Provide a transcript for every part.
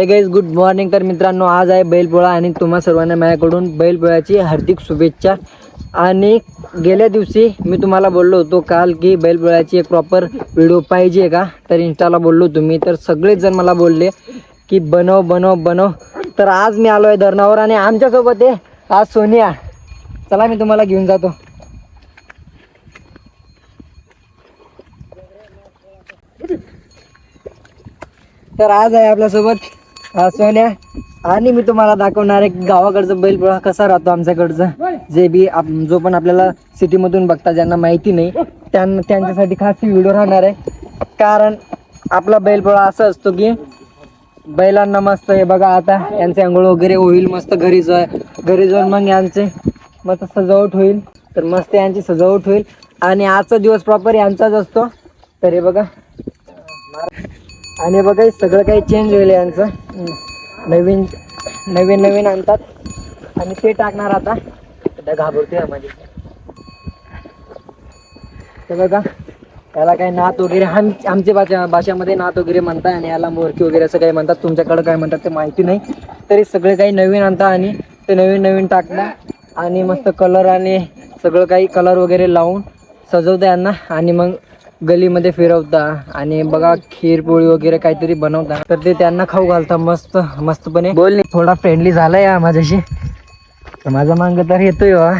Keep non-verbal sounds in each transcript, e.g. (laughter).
हे guys good morning तर मित्रांनो आज आहे बैलपोळा आणि तुम्हा सर्वांना माझ्याकडून बैलपोळ्याची हार्दिक शुभेच्छा. आणि गेल्या दिवशी मी तुम्हाला बोललो होतो काल की बैलपोळ्याची एक प्रॉपर व्हिडिओ पाहिजे का? तर इंस्टाला बोललो तुम्ही. तर सगळेजण मला बोलले की बनव बनव बनव. तर आज मी आलो आहे धरणावर आणि आमच्यासोबत आहे आज सोनिया. चला मी तुम्हाला घेऊन जातो. तर आज आहे आपल्यासोबत सोन्या आणि मी तुम्हाला दाखवणार आहे गावाकडचं बैलपोळा कसा राहतो आमच्याकडचं. जे बी आप जो पण आपल्याला सिटीमधून बघता ज्यांना माहिती नाही त्यांना त्यांच्यासाठी खास व्हिडिओ राहणार आहे. कारण आपला बैलपोळा असं असतो की बैलांना मस्त हे बघा आता यांचे आंघोळ वगैरे होईल मस्त घरी जा घरी जाऊन मग यांचे मस्त सजावट होईल. तर मस्त यांची सजावट होईल. आणि आजचा दिवस प्रॉपर यांचाच असतो. तर हे बघा. आणि बघा सगळं काही चेंज होईल यांचं. नवीन नवीन नवीन आणतात. आणि ते टाकणार आता. सध्या घाबरतोय माझी. ते बघा याला काही नात वगैरे आम आमच्या भाषा भाषेमध्ये नात वगैरे म्हणतात आणि याला मोरकी वगैरे असं काही म्हणतात. तुमच्याकडे काय म्हणतात ते माहिती नाही. तरी सगळे काही नवीन आणतात आणि ते नवीन नवीन टाकतात आणि मस्त कलर आणि सगळं काही कलर वगैरे लावून सजवता यांना. आणि मग गलीमध्ये फिरवता आणि बघा खीर पोळी वगैरे काहीतरी बनवता. तर ते त्यांना खाऊ घालता मस्त मस्तपणे. बोल थोडा फ्रेंडली झाला या माझ्याशी. तर माझा मांग तर येतोय हो.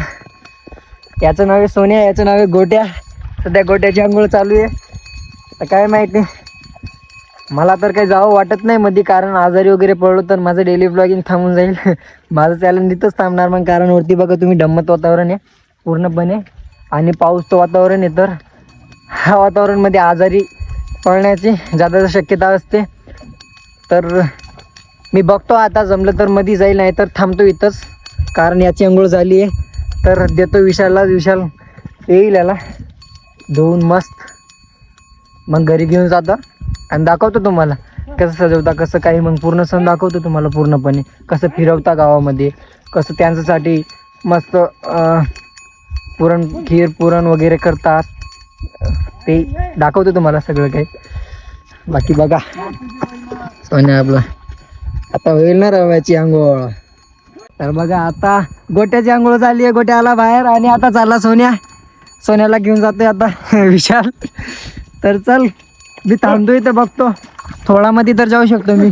याचं नाव आहे सोन्या याचं नाव आहे गोट्या. सध्या गोट्याची आंघोळ चालू आहे. तर काय माहिती? मला तर काही जावं वाटत नाही मध्ये कारण आजारी वगैरे पडलो तर माझं डेली ब्लॉगिंग थांबून जाईल. (laughs) माझं चॅलेंज तिथंच थांबणार मग कारण वरती बघा तुम्ही डम्मत वातावरण आहे पूर्णपणे. आणि पाऊसचं वातावरण आहे तर. ह्या वातावरणमध्ये आजारी पडण्याची जास्त शक्यता असते. तर मी बघतो आता जमलं तर मध्ये जाईल नाही तर थांबतो इथंच. कारण याची अंघोळ झाली आहे. तर देतो विशालला विशाल येईल याला. धुवून मस्त. मग घरी घेऊन जातो आणि दाखवतो तुम्हाला कसं सजवता कसं काही. मग पूर्ण सण दाखवतो तुम्हाला पूर्णपणे. कसं फिरवता गावामध्ये. कसं त्यांच्यासाठी मस्त पुरण खीर पुरण वगैरे करतात. ते दाखवतो तुम्हाला सगळं काही. बाकी बघा. सोन्या आपला. आता होईल ना रव्याची आंघोळ. तर बघा आता गोट्याची आंघोळ झाली आहे गोट्या आला बाहेर आणि आता चालला सोन्या. सोन्याला घेऊन जातोय आता (laughs) विशाल. तर चल मी थांबतोय तर बघतो. थोडा मध्ये तर जाऊ शकतो मी.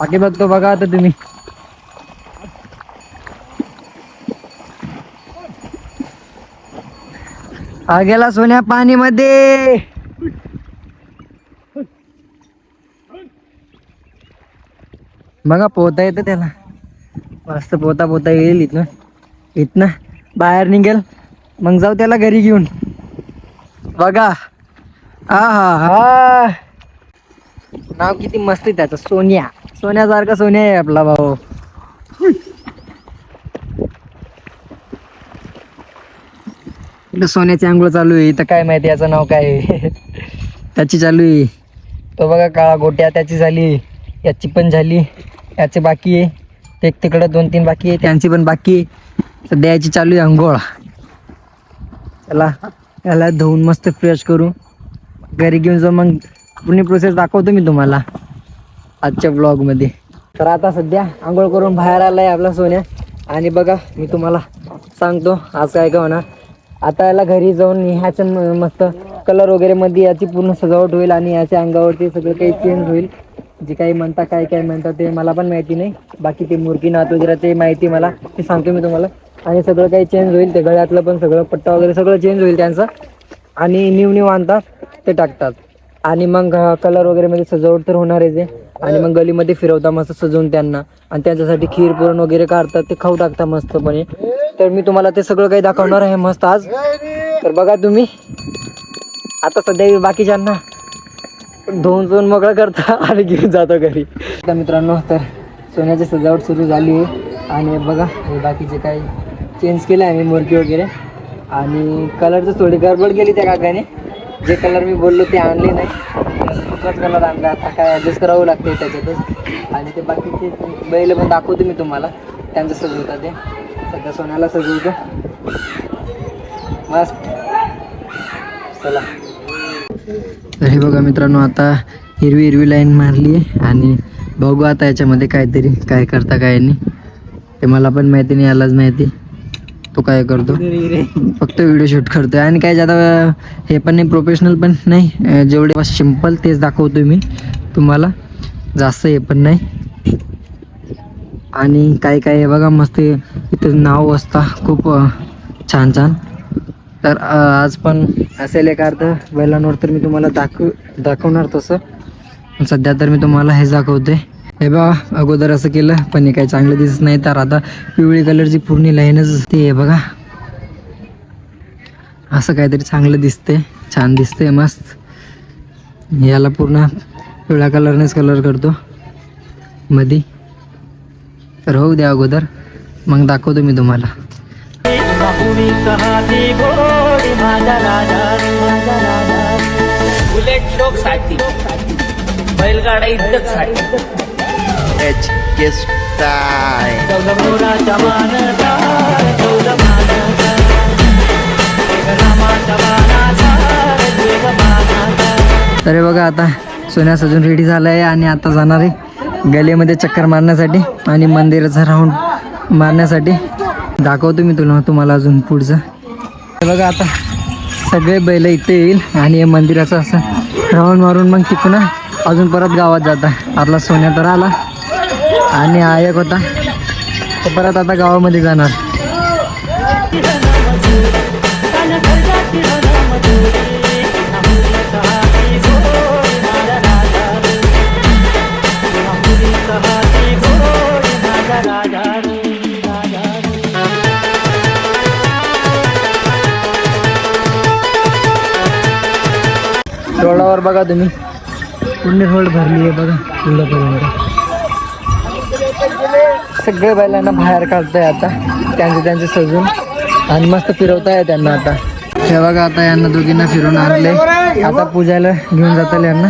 बाकी बघतो बघा आता तुम्ही. हा गेला सोन्या पाणीमध्ये. बघा पोहता येतं त्याला. मस्त पोहता पोहता येईल इथनं. इथनं बाहेर निघेल. मग जाऊ त्याला घरी घेऊन. बघा. हा हा हा. नाव किती मस्त आहे त्याचं. सोन्या. सोन्यासारखा सोन्या आहे आपला भाऊ. इकडे सोन्याची आंघोळ चालू आहे. इथं काय माहिती याचं नाव काय आहे? त्याची चालू आहे. तो बघा काळा गोट्या त्याची झाली. याची पण झाली. याचे बाकी आहे. एक तिकडं दोन तीन बाकी आहे. त्यांची पण बाकी आहे. सध्या याची चालू आहे आंघोळ. चला याला धुवून मस्त फ्रेश करू. घरी घेऊन जाऊ. मग पूर्ण प्रोसेस दाखवतो मी तुम्हाला. आजच्या ब्लॉगमध्ये तर आता सध्या आंघोळ करून बाहेर आलाय आपला सोन्या. आणि बघा मी तुम्हाला सांगतो आज काय काय होणार. आता याला घरी जाऊन ह्याच्या म- मस्त कलर वगैरे मध्ये याची पूर्ण सजावट होईल आणि याच्या अंगावरती सगळं काही चेंज होईल. जे काही म्हणता काय काय म्हणतात ते मला पण माहिती नाही. बाकी ते मुर्गी नात वगैरे ते माहिती मला. ते सांगतो मी तुम्हाला. आणि सगळं काही चेंज होईल. ते गळ्यातलं पण सगळं पट्टा वगैरे सगळं चेंज होईल त्यांचं. आणि न्यू न्यू आणतात ते टाकतात. आणि मग कलर वगैरे मध्ये सजावट तर होणार आहे आणि मग गलीमध्ये फिरवता मस्त सजवून त्यांना. आणि त्यांच्यासाठी खीर पुरण वगैरे काढतात ते खाऊ टाकता मस्तपणे. तर मी तुम्हाला ते सगळं काही दाखवणार आहे मस्त आज. तर बघा तुम्ही. आता सध्या बाकीच्यांना धुवून धुवून मोकळा करता (laughs) आणि घेऊन जातो घरी. तर मित्रांनो तर सोन्याची सजावट सुरू झाली आहे. आणि बघा हे बाकीचे काही चेंज केलं आहे मी मूर्ती वगैरे. आणि कलरचं थोडी गडबड केली त्या काकाने. जे कलर मी बोललो ते आणले नाही. दुसराच कलर आणला. आता काय ॲडजस्ट करावं लागते त्याच्यातच. आणि ते बाकीचे बैल पण दाखवतो मी तुम्हाला. त्यांचं सजवता ते. सध्या सोन्याला सजवतो. मस्त. चला. तर हे बघा मित्रांनो आता हिरवी हिरवी लाईन मारली आहे आणि बघू आता याच्यामध्ये काहीतरी काय करता काय नाही. ते मला पण माहिती नाही यालाच माहिती. तो काय करतो? फक्त व्हिडिओ शूट करतोय. आणि काय ज्यादा हे पण नाही प्रोफेशनल पण नाही. जेवढे सिंपल तेच दाखवतो मी तुम्हाला. जास्त हे पण नाही. आणि काय काय हे बघा मस्त इथं नाव असता. खूप छान छान. तर आज पण असेल एक अर्थ बैलांवर तर मी तुम्हाला दाखव दाखवणार तसं. सध्या तर मी तुम्हाला हे दाखवते हे बघा अगोदर असं केलं पण हे काही चांगलं दिसत नाही. तर आता पिवळी कलरची पूर्ण लाईनच ते आहे बघा. असं काहीतरी चांगलं दिसते छान दिसते मस्त. याला पूर्ण पिवळ्या कलरनेच कलर करतो. मधी. तर होऊ द्या अगोदर. मग दाखवतो मी तुम्हाला. बैलगाडा इज्जत साठी एच के स्टाय चौदपुराच्या मानाचा तर बघा आता सोन्या सजून रेडी झाला आहे आणि आता जाणार आहे गलीमध्ये चक्कर मारण्यासाठी आणि मंदिराचा राऊंड मारण्यासाठी. दाखवतो मी तुला तुम्हाला अजून पुढचं. बघा आता सगळे बैल इथे येईल आणि हे मंदिराचं असं राऊंड मारून मग तिथून अजून परत गावात जाता आपला सोन्या तर आला. आणि हा एक होता. तो परत आता गावामध्ये जाणार. रोडावर बघा तुम्ही. पूर्ण रोड भरली आहे बघा. पुढपर्यंत सगळे बैलांना बाहेर काढताय आता. त्यांचे त्यांचे सजून. आणि मस्त फिरवताय त्यांना आता. हे बघा आता यांना दोघींना फिरून आणले आता पूजायला घेऊन जाताल यांना.